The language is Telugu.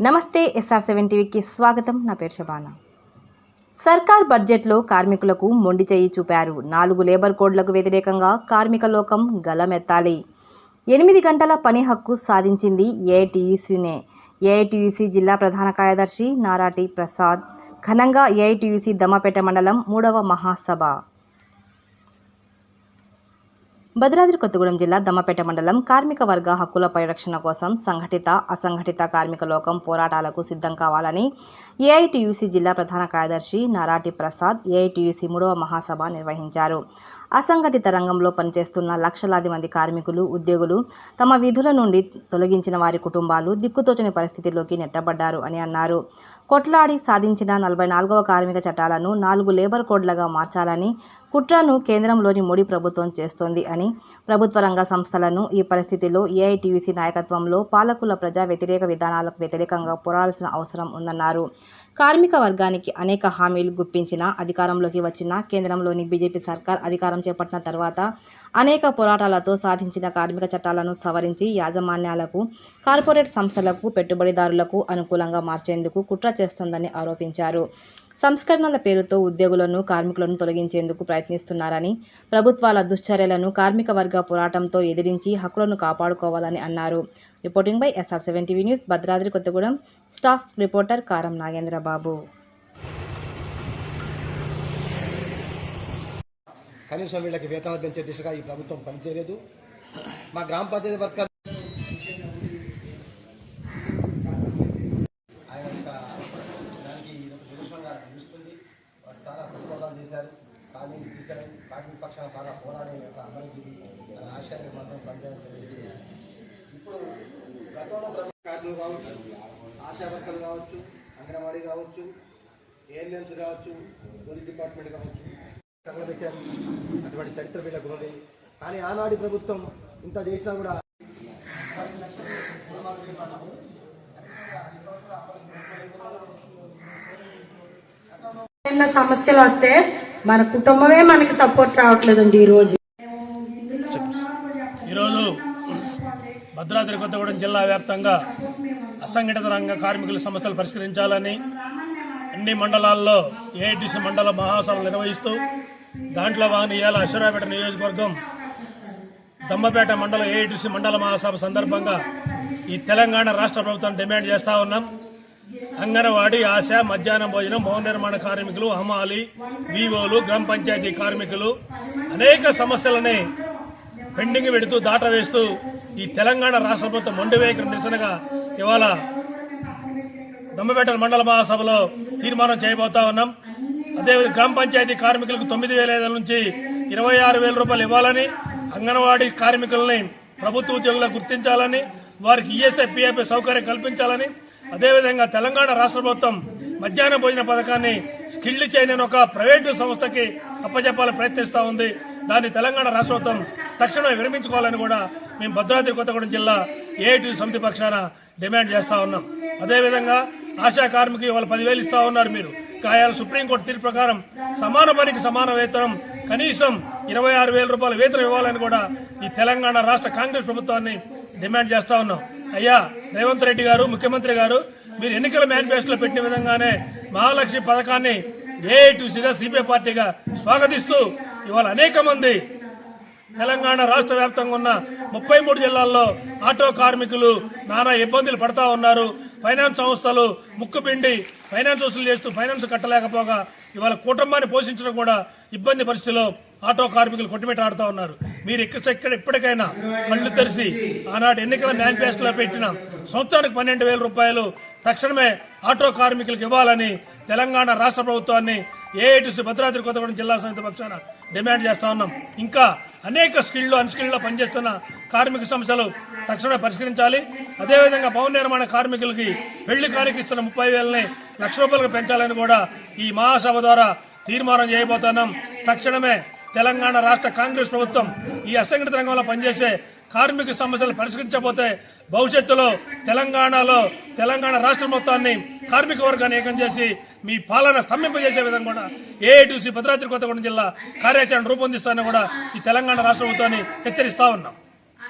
నమస్తే ఎస్ఆర్ సెవెన్ టీవీకి స్వాగతం. నా పేరు శబానా. సర్కార్ బడ్జెట్లో కార్మికులకు మొండి చేయి చూపారు. నాలుగు లేబర్ కోడ్లకు వ్యతిరేకంగా కార్మిక లోకం గలమెత్తాలి. ఎనిమిది గంటల పని హక్కు సాధించింది ఏఐటీయూసీనే. ఏఐటీయూసీ జిల్లా ప్రధాన కార్యదర్శి నారాటి ప్రసాద్. ఘనంగా ఏఐటీయూసీ దమ్మపేట మండలం మూడవ మహాసభ. భద్రాద్రి కొత్తగూడెం జిల్లా దమ్మపేట మండలం కార్మిక వర్గ హక్కుల పరిరక్షణ కోసం సంఘటిత అసంఘటిత కార్మిక లోకం పోరాటాలకు సిద్ధం కావాలని ఏఐటియుసి జిల్లా ప్రధాన కార్యదర్శి నారాటి ప్రసాద్ ఏఐటియుసి మూడవ మహాసభ నిర్వహించారు. అసంఘటిత రంగంలో పనిచేస్తున్న లక్షలాది మంది కార్మికులు ఉద్యోగులు తమ విధుల నుండి తొలగించిన వారి కుటుంబాలు దిక్కుతోచని పరిస్థితిలోకి నెట్టబడ్డారు అని అన్నారు. కొట్లాడి సాధించిన నలభై నాలుగవ కార్మిక చట్టాలను నాలుగు లేబర్ కోడ్లుగా మార్చాలని కుట్రను కేంద్రంలోని మోడీ ప్రభుత్వం చేస్తోంది అని ప్రభుత్వ రంగ సంస్థలను ఈ పరిస్థితిలో ఏఐటీయూసీ నాయకత్వంలో పాలకుల ప్రజా వ్యతిరేక విధానాలకు వ్యతిరేకంగా పోరాడాల్సిన అవసరం ఉందన్నారు. కార్మిక వర్గానికి అనేక హామీలు గుప్పించిన అధికారంలోకి వచ్చిన కేంద్రంలోని బీజేపీ సర్కార్ అధికారం చేపట్టిన తర్వాత అనేక పోరాటాలతో సాధించిన కార్మిక చట్టాలను సవరించి యాజమాన్యాలకు కార్పొరేట్ సంస్థలకు పెట్టుబడిదారులకు అనుకూలంగా మార్చేందుకు కుట్ర చేస్తోందని ఆరోపించారు. సంస్కరణల పేరుతో ఉద్యోగులను కార్మికులను తొలగించేందుకు ప్రయత్నిస్తున్నారని ప్రభుత్వాల దుశ్చర్యలను కార్మిక కార్మిక వర్గ పోరాటంతో ఎదిరించి హక్కులను కాపాడుకోవాలని అన్నారు. Reporting by SR seven TV news Bhadradri Kothagudem. Staff reporter Karam Nagendrababu. కనీసం వీళ్ళకి వేతనాలు పెంచే దిశగా ఈ ప్రభుత్వం పనిచేయలేదు. మా గ్రామ పంచాయతీ వర్కర్ ఆశయాన్ని ఇప్పుడు గతంలో కావచ్చు ఆశా వర్కర్లు కావచ్చు అంగన్వాడీ కావచ్చు ఏఎన్ఎంస్ కావచ్చు పోలీస్ డిపార్ట్మెంట్ కావచ్చు తగలబెట్టారు అటువంటి చరిత్ర వీళ్ళకు ఉన్నది కానీ ఆనాటి ప్రభుత్వం ఇంత చేసినా కూడా సమస్యలు వస్తే మన కుటుంబమే మనకి సపోర్ట్ రావట్లేదండి ఈ రోజు. ఈరోజు భద్రాద్రి కొత్తగూడెం జిల్లా వ్యాప్తంగా అసంఘటిత రంగ కార్మికుల సమస్యలు పరిష్కరించాలని అన్ని మండలాల్లో ఏఐటీసీ మండల మహాసభలు నిర్వహిస్తూ దాంట్లో వాని ఇవాళ అశ్వరాపేట నియోజకవర్గం దమ్మపేట మండల ఏఐటీసీ మండల మహాసభ సందర్భంగా ఈ తెలంగాణ రాష్ట్ర ప్రభుత్వం డిమాండ్ చేస్తా ఉన్నాం. అంగన్వాడీ ఆశ మధ్యాహ్నం భోజనం భవన నిర్మాణ కార్మికులు హమాలి వివోలు గ్రామ పంచాయతీ కార్మికులు అనేక సమస్యలని పెండింగ్ పెడుతూ దాట వేస్తూ ఈ తెలంగాణ రాష్ట్ర ప్రభుత్వం మొండి వైఖరి నిరసనగా ఇవాళ దమ్మపేట మండల మహాసభలో తీర్మానం చేయబోతా ఉన్నాం. అదేవిధంగా గ్రామ పంచాయతీ కార్మికులకు తొమ్మిది వేల ఐదు నుంచి ఇరవై ఆరు వేల రూపాయలు ఇవ్వాలని అంగన్వాడీ కార్మికులని ప్రభుత్వ ఉద్యోగులకు గుర్తించాలని వారికి ఈఎస్ఐ పీఎఫ్ఐ సౌకర్యం కల్పించాలని అదేవిధంగా తెలంగాణ రాష్ట్ర ప్రభుత్వం మధ్యాహ్న భోజన పథకాన్ని స్కిల్ చేయని ఒక ప్రైవేటు సంస్థకి అప్పచెప్పాలని ప్రయత్నిస్తూ ఉంది. దాన్ని తెలంగాణ రాష్ట్ర ప్రభుత్వం తక్షణమే విరమించుకోవాలని కూడా మేము భద్రాద్రి కొత్తగూడెం జిల్లా ఏఐటీ సమితి పక్షాన డిమాండ్ చేస్తా ఉన్నాం. అదేవిధంగా ఆశా కార్మికులు వాళ్ళు పదివేలు ఇస్తా ఉన్నారు మీరు. కాయాల సుప్రీంకోర్టు తీర్పు ప్రకారం సమాన పనికి సమాన వేతనం కనీసం ఇరవై ఆరు వేల రూపాయల వేతనం ఇవ్వాలని కూడా ఈ తెలంగాణ రాష్ట్ర కాంగ్రెస్ ప్రభుత్వాన్ని డిమాండ్ చేస్తా ఉన్నాం. అయ్యా రేవంత్ రెడ్డి గారు ముఖ్యమంత్రి గారు మీరు ఎన్నికల మేనిఫెస్టోలో పెట్టిన విధంగానే మహాలక్ష్మి పథకాన్ని ఏఐటీసీగా సిపిఐ పార్టీగా స్వాగతిస్తూ ఇవాళ అనేక మంది తెలంగాణ రాష్ట్ర వ్యాప్తంగా ఉన్న ముప్పై మూడు జిల్లాల్లో ఆటో కార్మికులు నానా ఇబ్బందులు పడతా ఉన్నారు. ఫైనాన్స్ సంస్థలు ముక్కుపిండి ఫైనాన్స్ వసూలు చేస్తూ ఫైనాన్స్ కట్టలేకపోగా ఇవాళ కుటుంబాన్ని పోషించడం కూడా ఇబ్బంది పరిస్థితిలో ఆటో కార్మికులు కొట్టుమిట్టాడుతూ ఉన్నారు. మీరు ఇక్కడ ఇప్పటికైనా కళ్ళు తెరిచి ఆనాడు ఎన్నికల మేనిఫెస్టోలో పెట్టిన సంవత్సరానికి పన్నెండు వేల రూపాయలు తక్షణమే ఆటో కార్మికులకు ఇవ్వాలని తెలంగాణ రాష్ట్ర ప్రభుత్వాన్ని ఏఐటీసీ భద్రాద్రి కొత్తగూడెం జిల్లా సమితి పక్షాన డిమాండ్ చేస్తా ఉన్నాం. ఇంకా అనేక స్కిల్లో అన్స్కిల్లో పనిచేస్తున్న కార్మిక సమస్యలు తక్షణమే పరిష్కరించాలి. అదేవిధంగా భవన నిర్మాణ కార్మికులకి పెళ్ళి కానికి ఇస్తున్న ముప్పై వేలని లక్ష రూపాయలకు పెంచాలని కూడా ఈ మహాసభ ద్వారా తీర్మానం చేయబోతున్నాం. తక్షణమే తెలంగాణ రాష్ట్ర కాంగ్రెస్ ప్రభుత్వం ఈ అసంఘటిత రంగంలో పనిచేసే కార్మిక సమస్యలు పరిష్కరించబోతే భవిష్యత్తులో తెలంగాణలో తెలంగాణ రాష్ట్ర మొత్తాన్ని కార్మిక వర్గాన్ని ఏకం చేసి మీ పాలన స్తంభింపజేసే విధంగా కూడా ఏఐటీసీ భద్రాద్రి కొత్తగూడెం జిల్లా కార్యాచరణ రూపొందిస్తానని కూడా ఈ తెలంగాణ రాష్ట్ర ప్రభుత్వాన్ని హెచ్చరిస్తా ఉన్నాం.